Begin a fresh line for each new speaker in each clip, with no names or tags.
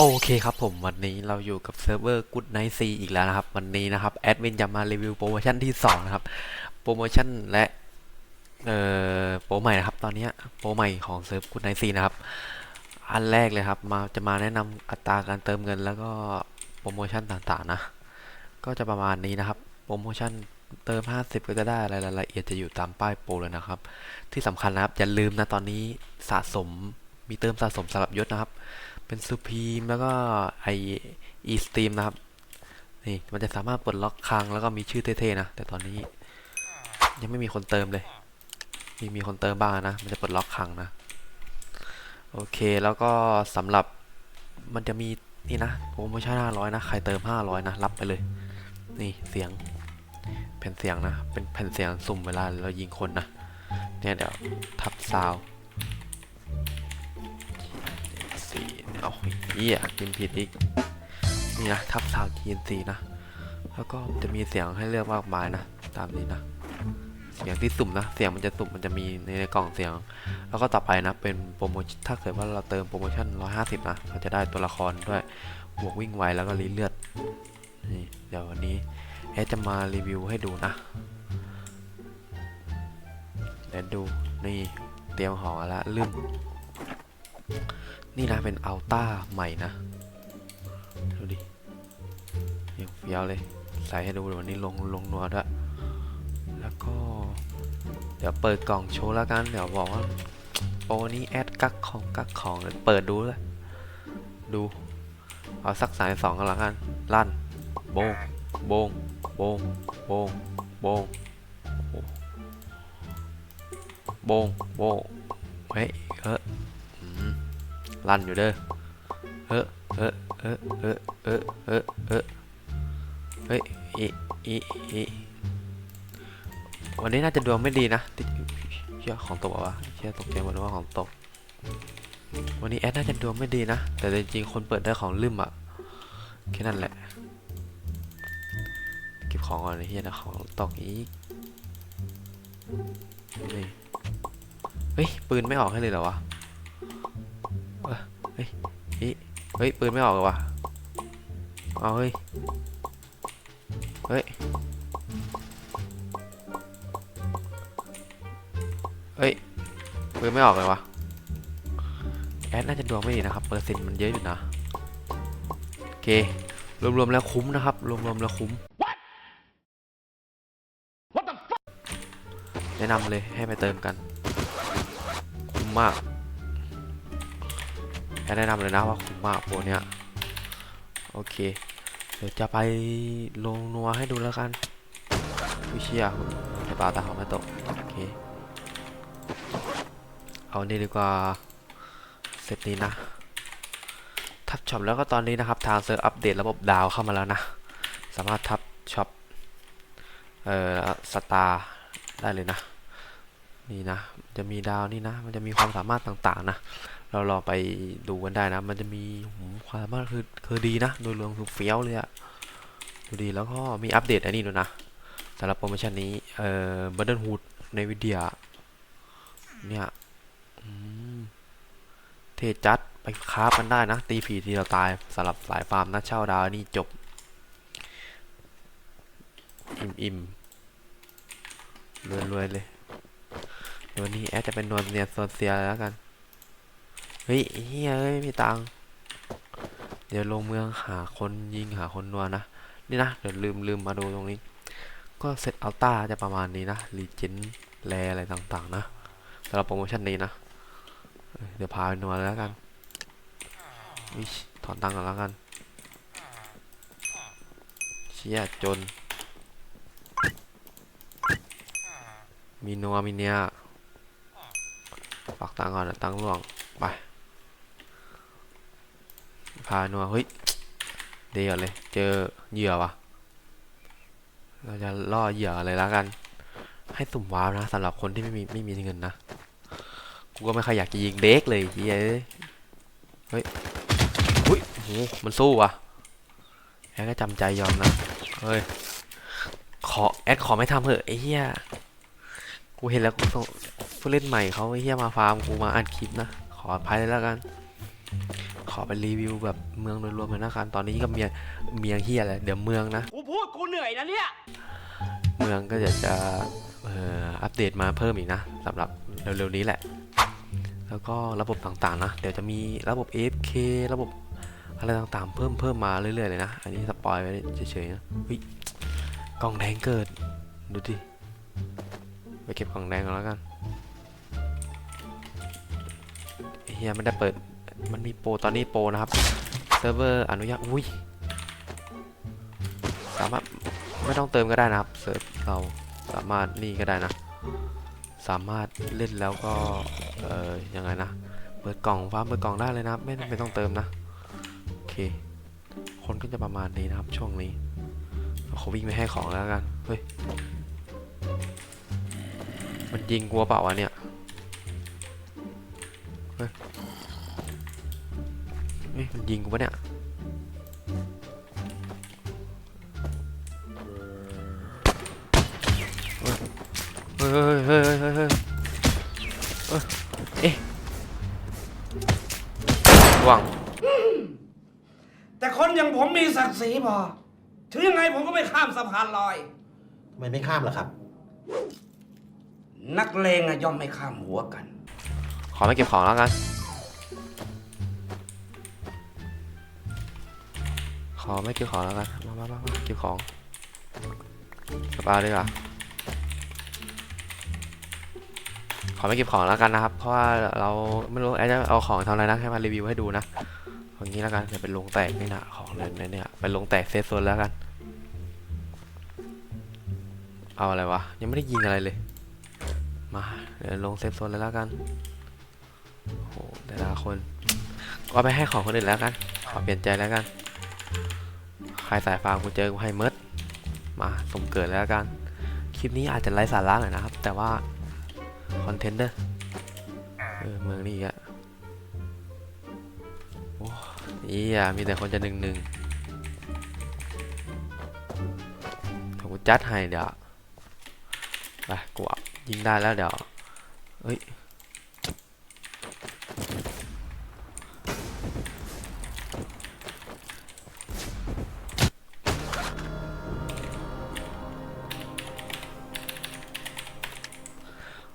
โอเคครับผมวันนี้เราอยู่กับเซิร์ฟเวอร์ Good Night C อีกแล้วนะครับ วันนี้นะครับแอดมินจะมารีวิวโปรโมชั่นที่ 2 นะครับ โปรโมชั่นและเอ่อโปรใหม่นะครับ ตอนนี้โปรใหม่ของเซิร์ฟ Good Night C นะครับ อันแรกเลยครับ มาจะมาแนะนำอัตราการเติมเงินแล้วก็โปรโมชั่นต่างๆนะ ก็จะประมาณนี้นะครับ โปรโมชั่นเติม 50 ก็จะได้อะไรรายละเอียดจะอยู่ตามป้ายโปรเลยนะครับ ที่สำคัญนะครับอย่าลืมนะตอนนี้สะสมมีเติมสะสมสลับยศนะครับ เป็นซูพีมแล้วก็ไออีสตีมนะครับ นี่มันจะสามารถปลดล็อกคังแล้วก็มีชื่อเท่ๆนะ แต่ตอนนี้ ยังไม่มีคนเติมเลย มีมีคนเติมบ้างนะ มันจะปลดล็อกคังนะ โอเคแล้วก็สำหรับมันจะมีนี่นะโปรโมชั่น500 นะ ใครเติม 500 นะ รับไปเลย นี่เสียงแผ่นเสียงนะ เป็นแผ่นเสียงสุ่มเวลาเรายิงคนนะ เนี่ยเดี๋ยวทับซาว เอาเฮียพิมพ์ผิดอีกนี่นะทับซาวด์ GNC นะ แล้วก็จะมีเสียงให้เลือกมากมายนะ ตามนี้นะ เสียงที่สุ่มนะ เสียงมันจะสุ่มมันจะมีในกล่องเสียง แล้วก็ต่อไปนะ เป็นโปรโมชั่น ถ้าเกิดว่าเราเติมโปรโมชั่น 150 นะ เราจะได้ตัวละครด้วย บวกวิ่งไวแล้วก็ลิ้นเลือด นี่ เดี๋ยววันนี้แอดจะมารีวิวให้ดูนะเดี๋ยวดู นี่ เตรียมห่อแล้วลืม นี่นะเป็นอัลต้าใหม่นะ ดูดิเฟี้ยวเฟี้ยวเลย ใส่ให้ดูเดี๋ยววันนี้ลงลงนัวด้วยแล้วก็ เดี๋ยวเปิดกล่องโชว์แล้วกัน เดี๋ยวบอกว่าโอ้นี้แอดกักของกักของ เปิดดูเลยดู เอาสักสายสองกันละกัน ลั่น โบง โบง โบง โบง โบง โบง โบง เฮ้ยเอออืม ลั่นอยู่เด้อเออเออเออเออเออเออเออเฮ้ยอีอีอีวันนี้น่าจะดวงไม่ดีนะเชื่อของตกวะเชื่อตกใจหมดเลยว่าของตก วันนี้แอดน่าจะดวงไม่ดีนะ แต่จริงๆคนเปิดได้ของลืมอะแค่นั้นแหละ เก็บของก่อนไอ้เฮียนะของตกอีกนี่เฮ้ยปืนไม่ออกให้เลยเหรอวะ เอ้ยเฮ้ยอีเฮ้ยปืนไม่ออกเหรอวะเอาเฮ้ย เฮ้ย เฮ้ยปืนไม่ออกเลยวะแอดน่าจะดวงไม่ดีนะครับ เปอร์เซ็นต์มันเยอะอยู่นะ โอเค รวมๆแล้วคุ้มนะครับ รวมๆแล้วคุ้มแนะนำเลยให้ไปเติมกัน คุ้มมาก แนะนำเลยนะว่าคุ้มมากโปรเนี้ยโอเค เดี๋ยวจะไปลงนัวให้ดูแล้วกันวิเชียจะปลาตาของไม่ตกโอเคเอานี่ดีกว่าเซตนี้นะทับช็อปแล้วก็ตอนนี้นะครับทางเซิร์ฟอัปเดตระบบดาวเข้ามาแล้วนะ สามารถทับช็อปเอ่อสตาร์ได้เลยนะ นี่นะ จะมีดาวนี่นะ มันจะมีความสามารถต่างๆนะ เราลองไปดูกันได้นะ มันจะมีความสามารถคือคือดีนะ โดยรวมคือเฟี้ยวเลยอะดูดีแล้วก็มีอัปเดตอันนี้ด้วยนะสำหรับโปรโมชั่นนี้ เอ่อบัตเดิลฮูดในวิดีโอเนี่ยเทจัดไปคราฟกันได้นะ ตีผีทีเราตายสำหรับสายฟาร์มนะเช่าดาวนี่จบ อิ่มอิ่มรวยรวยๆเลย วันนี้แอดจะเป็นนวลเนียนโซเซียแล้วกัน เฮ้ยเฮ้ยเอ้ยมีตังค์เดี๋ยวลงเมืองหาคนยิงหาคนนัวนะ นี่นะ เดี๋ยวลืมลืมมาดูตรงนี้ ก็เซตอัลต้าจะประมาณนี้นะรีเจนแรอะไรต่างๆนะสำหรับโปรโมชั่นนี้นะ เดี๋ยวพาไปนวลแล้วกันวิถอนตังค์ก่อนแล้วกันเชี่ยจน มีนัวมีเนีย ตังก่อนนะตังล่วง ไป พานัวเฮ้ย เดี๋ยวเลย เจอเหยื่อวะเราจะล่อเหยื่ออะไรแล้วกัน ให้สุ่มว้าวนะสำหรับคนที่ไม่มีไม่มีเงินนะ กูก็ไม่ค่อยอยากจะยิงเด็กเลยเฮ้ยเอ้ยเฮ้ยอุ้ยโหมันสู้ว่ะแอดก็จำใจยอมนะ เฮ้ย ขอแอดขอไม่ทำเถอะไอ้เหี้ย กูเห็นแล้วกูส่ง ผู้เล่นใหม่เขาไอ้เหี้ยมาฟาร์มกูมาอัดคลิปนะ ขออภัยเลยแล้วกันขออไปรีวิวแบบเมืองโดยรวมเลยนะครับตอนนี้ก็เมียงเมียงเฮียอะไรเดี๋ยวเมืองนะ
กูพูดกูเหนื่อยนะเนี่ย
เมืองก็จะจะเอ่ออัปเดตมาเพิ่มอีกนะสำหรับเร็วๆนี้แหละ แล้วก็ระบบต่างๆนะ เดี๋ยวจะมีระบบ AFK ระบบอะไรต่างๆ เพิ่มเพิ่มมาเรื่อยๆเลยนะ อันนี้สปอยไว้เฉยๆนะเฮ้ยกล่องแดงเกิด ดูดิไปเก็บกล่องแดงก่อนแล้วกัน เฮียไม่ได้เปิด มันมีโปรตอนนี้โปรนะครับ เซิร์ฟเวอร์อนุญาต อุ้ย สามารถไม่ต้องเติมก็ได้นะครับ เซิร์ฟเราสามารถนี่ก็ได้นะ สามารถเล่นแล้วก็ เอ่อ ยังไงนะ เปิดกล่องฟ้าร์มเปิดกล่องได้เลยนะครับ ไม่ไม่ต้องเติมนะ โอเค คนก็จะประมาณนี้นะครับ ช่วงนี้เขาวิ่งไปให้ของแล้วกัน เฮ้ย มันยิงกลัวเปล่าวะเนี่ย เฮ้ย เฮ้ยมันยิงกูปะเนี่ยเฮ้ยเฮ้ยเฮ้ยเฮ้ยเฮ้ยเฮ้ยเอ้ยเอ๊ะว่าง
แต่คนอย่างผมมีศักดิ์ศรีพอ ถึงยังไงผมก็ไม่ข้ามสะพานลอย
ทำไมไม่ข้ามล่ะครับ
นักเลงอะย่อมไม่ข้ามหัวกัน
ขอไม่เก็บของแล้วกัน อไม่เก็บของแล้วกัน มามามาเก็บของสบายดีกว่าขอไม่เก็บของแล้วกันนะครับ เพราะว่าเราไม่รู้ไอ้จะเอาของทำอะไรนะแค่มารีวิวให้ดูนะอย่างนี้แล้วกันจะเป็นลงแตกนี่นะของเลยในเนี่ยเป็นลงแตกเซฟโซนแล้วกัน เอาอะไรวะยังไม่ได้ยิงอะไรเลย มาเดี๋ยวลงเซฟโซนเลยแล้วกันโอ้โหแต่ละคนก็ไปให้ของคนอื่นแล้วกันขอเปลี่ยนใจแล้วกัน ครสายฟ้ากูเจอกูให้เมิดมาสมเกิดแล้วกัน คลิปนี้อาจจะไร้สาระหน่อยนะครับ แต่ว่าคอนเทนเดอเออเมืองนี้อีกอะโอ้ยอะมีแต่คนจะหนึ่งหนึ่งถ้ากูจัดให้เดี๋ยวไปกูเอายิงได้แล้วเดี๋ยวเอ้ย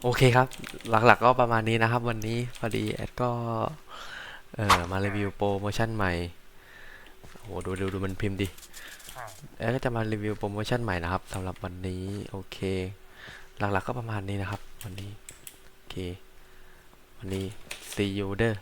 โอเคครับ หลักๆก็ประมาณนี้นะครับ วันนี้พอดีแอดก็เอ่อมารีวิวโปรโมชั่นใหม่โอ้โหดูดูดูมันพิมพ์ดิแอดก็จะมารีวิวโปรโมชั่นใหม่นะครับสำหรับวันนี้โอเค หลักๆก็ประมาณนี้นะครับ วันนี้โอเค วันนี้ see you เด้อ